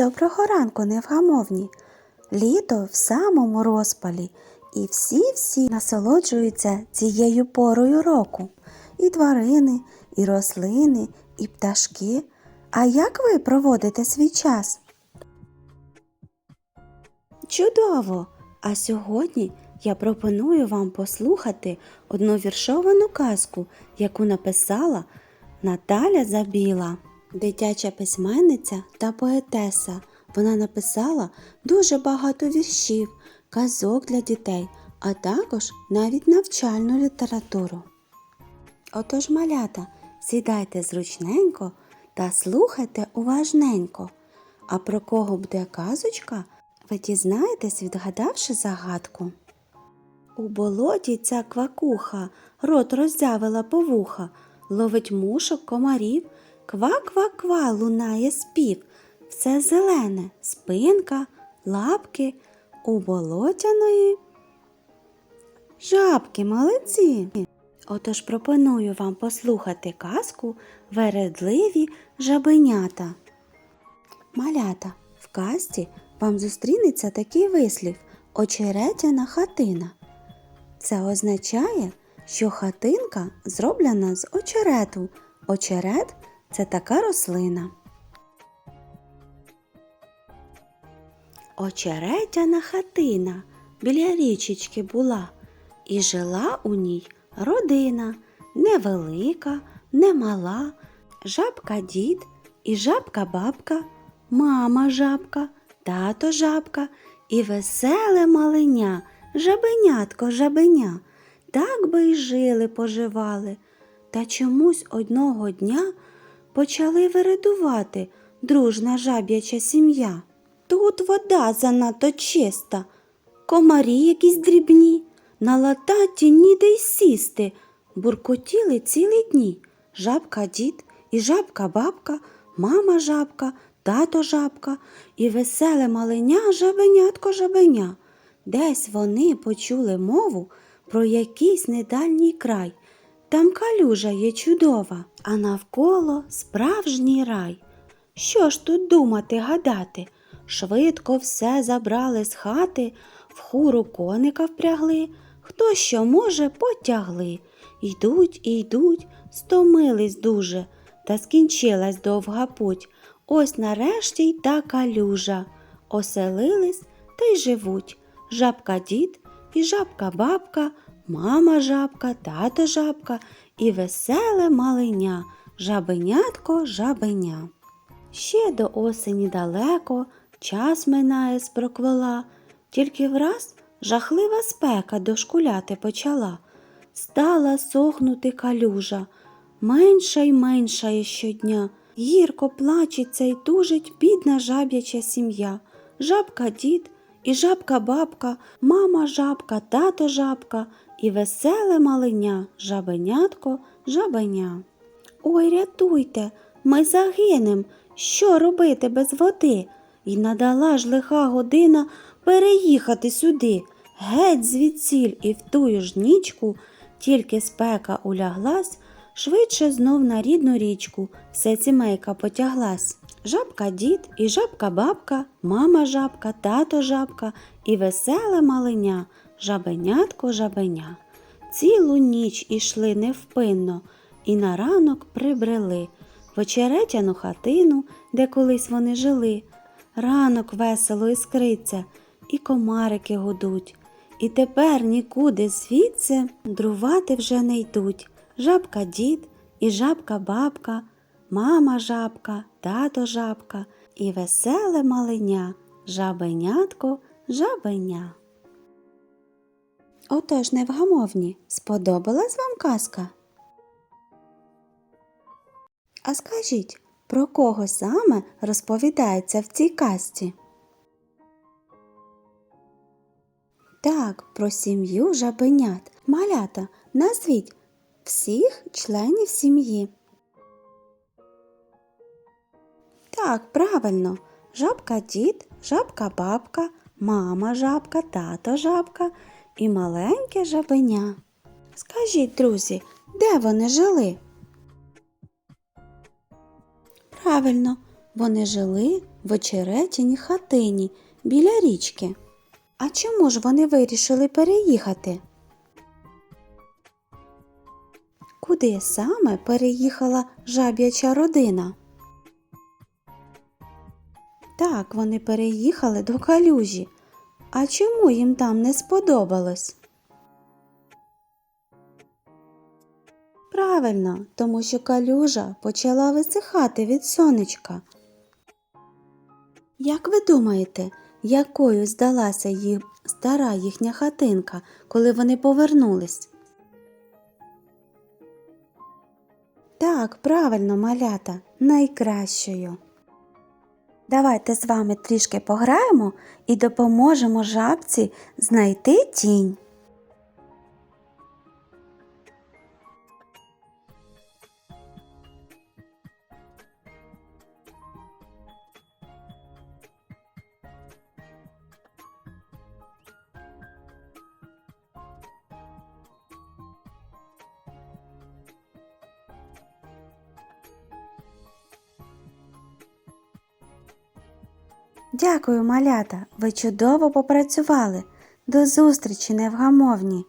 доброго ранку, невгамовні. Літо в самому розпалі, і всі-всі насолоджуються цією порою року. І тварини, і рослини, і пташки. А як ви проводите свій час? Чудово! А сьогодні я пропоную вам послухати одну віршовану казку, яку написала Наталя Забіла, дитяча письменниця та поетеса. Вона написала дуже багато віршів, казок для дітей, а також навіть навчальну літературу. Отож, малята, сідайте зручненько та слухайте уважненько. А про кого буде казочка, ви дізнаєтесь, відгадавши загадку. У болоті ця квакуха рот роззявила по вуха, ловить мушок комарів, ква-ква-ква лунає спів, все зелене, спинка, лапки у болотяної. Жабки, молодці! Отож пропоную вам послухати казку Вередливі жабенята. Малята, в казці вам зустрінеться такий вислів очеретяна хатина. Це означає, що хатинка зроблена з очерету. Очерет це така рослина. Очеретяна хатина біля річечки була, і жила у ній родина невелика, немала, жабка дід і жабка бабка, мама жабка, тато жабка і веселе маленя, жабенятко жабеня. Так би й жили, поживали. Та чомусь одного дня почали виридувати дружна жаб'яча сім'я. Тут вода занадто чиста, комарі якісь дрібні, на лататі ніде й сісти, буркотіли цілі дні. Жабка дід і жабка бабка, мама жабка, тато жабка і веселе маленя жабенятко жабеня. Десь вони почули мову про якийсь недальній край. Там калюжа є чудова, а навколо справжній рай. Що ж тут думати, гадати? Швидко все забрали з хати, в хуру коника впрягли, хто що може, потягли. Йдуть і йдуть, стомились дуже, та скінчилась довга путь. Ось нарешті й та калюжа. Оселились та й живуть. Жабка дід і жабка бабка, мама жабка, тато жабка і веселе маленя, жабенятко жабеня. Ще до осені далеко, час минає спроквела, тільки враз жахлива спека дошкуляти почала. Стала сохнути калюжа, менша й меншає щодня. Гірко плачеться й тужить бідна жаб'яча сім'я, жабка дід і жабка бабка, мама жабка, тато жабка і веселе маленя, жабенятко, жабеня. Ой, рятуйте, ми загинем. Що робити без води? І надала ж лиха година переїхати сюди, геть звідсіль і в тую ж нічку, тільки спека уляглась, швидше знов на рідну річку все сімейка потяглась. Жабка дід і жабка бабка, мама жабка, тато жабка і веселе маленя, жабенятко жабеня. Цілу ніч ішли невпинно і на ранок прибрели в очеретяну хатину, де колись вони жили. Ранок весело іскриться, і комарики гудуть. І тепер нікуди звідси друвати вже не йдуть. Жабка дід і жабка бабка, мама жабка, тато жабка і веселе маленя, жабенятко, жабеня. Отож, невгамовні, сподобалась вам казка? А скажіть, про кого саме розповідається в цій казці? Так, про сім'ю жабенят. Малята, назвіть всіх членів сім'ї. Так, правильно. Жабка дід, жабка бабка, мама жабка, тато жабка і маленьке жабеня. Скажіть, друзі, де вони жили? Правильно, Вони жили в очеретяній хатині біля річки. А чому ж вони вирішили переїхати? Куди саме переїхала жаб'яча родина? Так, вони переїхали до калюжі. А чому їм там не сподобалось? Правильно, тому що калюжа почала висихати від сонечка. Як ви думаєте, якою здалася їм стара їхня хатинка, коли вони повернулись? Так, правильно, малята, найкращою. Давайте з вами трішки пограємо і допоможемо жабці знайти тінь. Дякую, малята. Ви чудово попрацювали. До зустрічі, невгамовні!